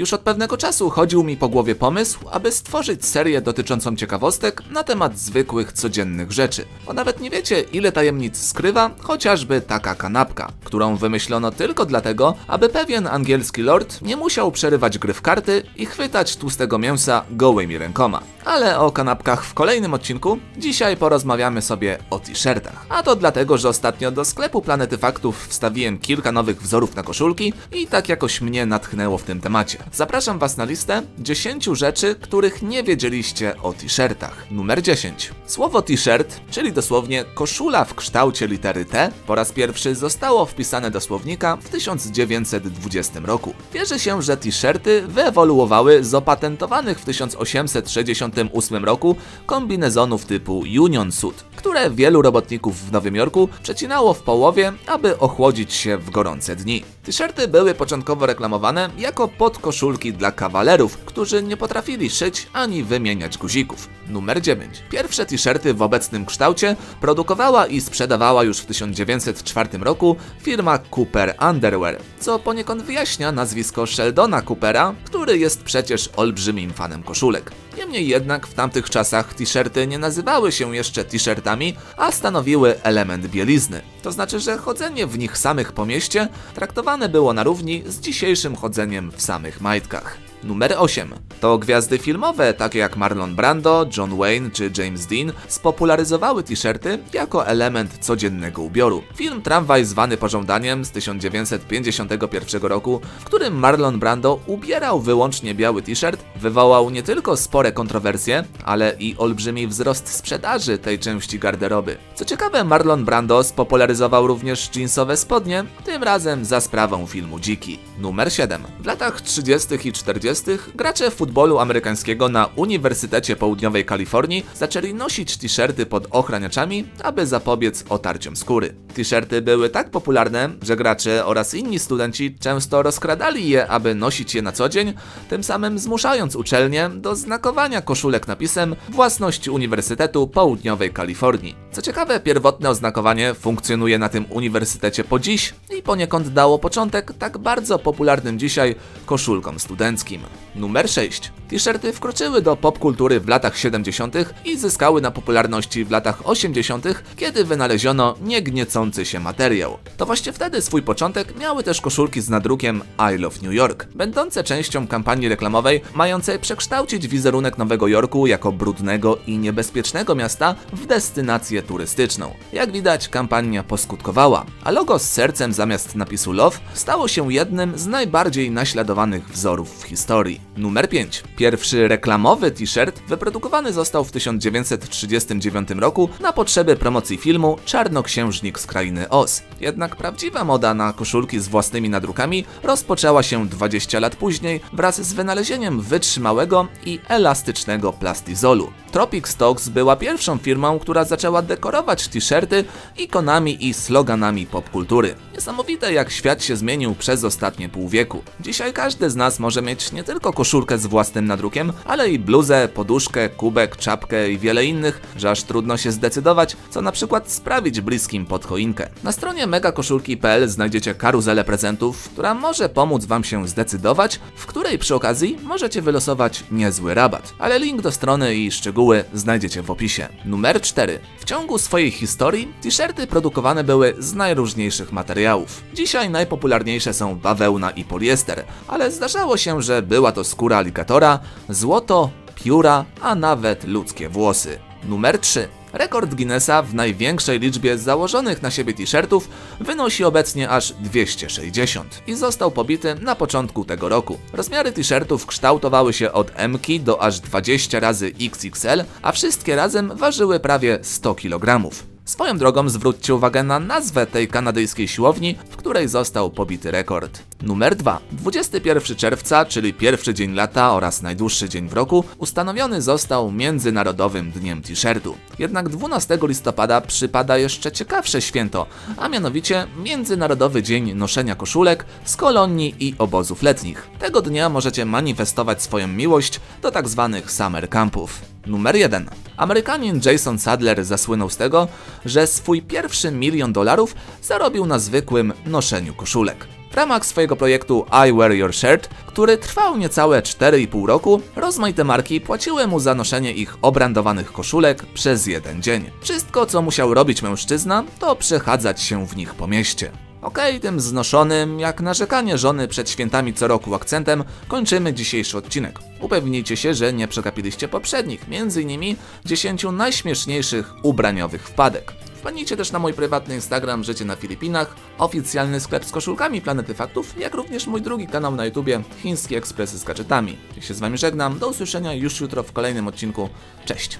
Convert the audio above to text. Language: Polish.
Już od pewnego czasu chodził mi po głowie pomysł, aby stworzyć serię dotyczącą ciekawostek na temat zwykłych, codziennych rzeczy. Bo nawet nie wiecie, ile tajemnic skrywa chociażby taka kanapka, którą wymyślono tylko dlatego, aby pewien angielski lord nie musiał przerywać gry w karty i chwytać tłustego mięsa gołymi rękoma. Ale o kanapkach w kolejnym odcinku. Dzisiaj porozmawiamy sobie o t-shirtach. A to dlatego, że ostatnio do sklepu Planety Faktów wstawiłem kilka nowych wzorów na koszulki i tak jakoś mnie natchnęło w tym temacie. Zapraszam Was na listę 10 rzeczy, których nie wiedzieliście o t-shirtach. Numer 10. Słowo t-shirt, czyli dosłownie koszula w kształcie litery T, po raz pierwszy zostało wpisane do słownika w 1920 roku. Wierzy się, że t-shirty wyewoluowały z opatentowanych w 1868 roku kombinezonów typu Union Suit, które wielu robotników w Nowym Jorku przecinało w połowie, aby ochłodzić się w gorące dni. T-shirty były początkowo reklamowane jako podkoszulki dla kawalerów, którzy nie potrafili szyć ani wymieniać guzików. Numer 9. Pierwsze t-shirty w obecnym kształcie produkowała i sprzedawała już w 1904 roku firma Cooper Underwear, co poniekąd wyjaśnia nazwisko Sheldona Coopera, który jest przecież olbrzymim fanem koszulek. Niemniej jednak w tamtych czasach t-shirty nie nazywały się jeszcze t-shirtami, a stanowiły element bielizny. To znaczy, że chodzenie w nich samych po mieście traktowane było na równi z dzisiejszym chodzeniem w samych majtkach. Numer 8. To gwiazdy filmowe, takie jak Marlon Brando, John Wayne czy James Dean, spopularyzowały t-shirty jako element codziennego ubioru. Film Tramwaj zwany pożądaniem z 1951 roku, w którym Marlon Brando ubierał wyłącznie biały t-shirt, wywołał nie tylko spore kontrowersje, ale i olbrzymi wzrost sprzedaży tej części garderoby. Co ciekawe, Marlon Brando spopularyzował również jeansowe spodnie, tym razem za sprawą filmu Dziki. Numer 7. W latach 30. i 40. gracze futbolu amerykańskiego na Uniwersytecie Południowej Kalifornii zaczęli nosić t-shirty pod ochraniaczami, aby zapobiec otarciom skóry. T-shirty były tak popularne, że gracze oraz inni studenci często rozkradali je, aby nosić je na co dzień, tym samym zmuszając uczelnie do znakowania koszulek napisem Własność Uniwersytetu Południowej Kalifornii. Co ciekawe, pierwotne oznakowanie funkcjonuje na tym uniwersytecie po dziś i poniekąd dało początek tak bardzo popularnym dzisiaj koszulkom studenckim. Numer 6. T-shirty wkroczyły do popkultury w latach 70. i zyskały na popularności w latach 80., kiedy wynaleziono niegniecący się materiał. To właśnie wtedy swój początek miały też koszulki z nadrukiem I Love New York, będące częścią kampanii reklamowej mającej przekształcić wizerunek Nowego Jorku jako brudnego i niebezpiecznego miasta w destynację turystyczną. Jak widać, kampania poskutkowała, a logo z sercem zamiast napisu Love stało się jednym z najbardziej naśladowanych wzorów w historii. Numer 5. Pierwszy reklamowy t-shirt wyprodukowany został w 1939 roku na potrzeby promocji filmu Czarnoksiężnik z krainy Oz. Jednak prawdziwa moda na koszulki z własnymi nadrukami rozpoczęła się 20 lat później wraz z wynalezieniem wytrzymałego i elastycznego plastizolu. Tropic Stocks była pierwszą firmą, która zaczęła dekorować t-shirty ikonami i sloganami popkultury. Niesamowite jak świat się zmienił przez ostatnie pół wieku. Dzisiaj każdy z nas może mieć nie tylko koszulkę z własnym nadrukiem, ale i bluzę, poduszkę, kubek, czapkę i wiele innych, że aż trudno się zdecydować, co na przykład sprawić bliskim pod choinkę. Na stronie megakoszulki.pl znajdziecie karuzelę prezentów, która może pomóc Wam się zdecydować, w której przy okazji możecie wylosować niezły rabat. Ale link do strony i szczegóły znajdziecie w opisie. Numer 4. W ciągu swojej historii t-shirty produkowane były z najróżniejszych materiałów. Dzisiaj najpopularniejsze są bawełna i poliester, ale zdarzało się, że była to skóra aligatora, złoto, pióra, a nawet ludzkie włosy. Numer 3. Rekord Guinnessa w największej liczbie założonych na siebie t-shirtów wynosi obecnie aż 260 i został pobity na początku tego roku. Rozmiary t-shirtów kształtowały się od M do aż 20 razy XXL, a wszystkie razem ważyły prawie 100 kg. Swoją drogą zwróćcie uwagę na nazwę tej kanadyjskiej siłowni, w której został pobity rekord. Numer 2. 21 czerwca, czyli pierwszy dzień lata oraz najdłuższy dzień w roku, ustanowiony został Międzynarodowym Dniem T-shirtu. Jednak 12 listopada przypada jeszcze ciekawsze święto, a mianowicie Międzynarodowy Dzień Noszenia Koszulek z kolonii i obozów letnich. Tego dnia możecie manifestować swoją miłość do tak zwanych summer campów. Numer 1. Amerykanin Jason Sadler zasłynął z tego, że swój pierwszy milion dolarów zarobił na zwykłym noszeniu koszulek. W ramach swojego projektu I Wear Your Shirt, który trwał niecałe 4,5 roku, rozmaite marki płaciły mu za noszenie ich obrandowanych koszulek przez jeden dzień. Wszystko, co musiał robić mężczyzna, to przechadzać się w nich po mieście. Okej, tym znoszonym, jak narzekanie żony przed świętami co roku akcentem, kończymy dzisiejszy odcinek. Upewnijcie się, że nie przegapiliście poprzednich, m.in. 10 najśmieszniejszych ubraniowych wpadek. Wpadnijcie też na mój prywatny Instagram Życie na Filipinach, oficjalny sklep z koszulkami Planety Faktów, jak również mój drugi kanał na YouTubie Chińskie Ekspresy z gadżetami. Ja się z Wami żegnam, do usłyszenia już jutro w kolejnym odcinku. Cześć!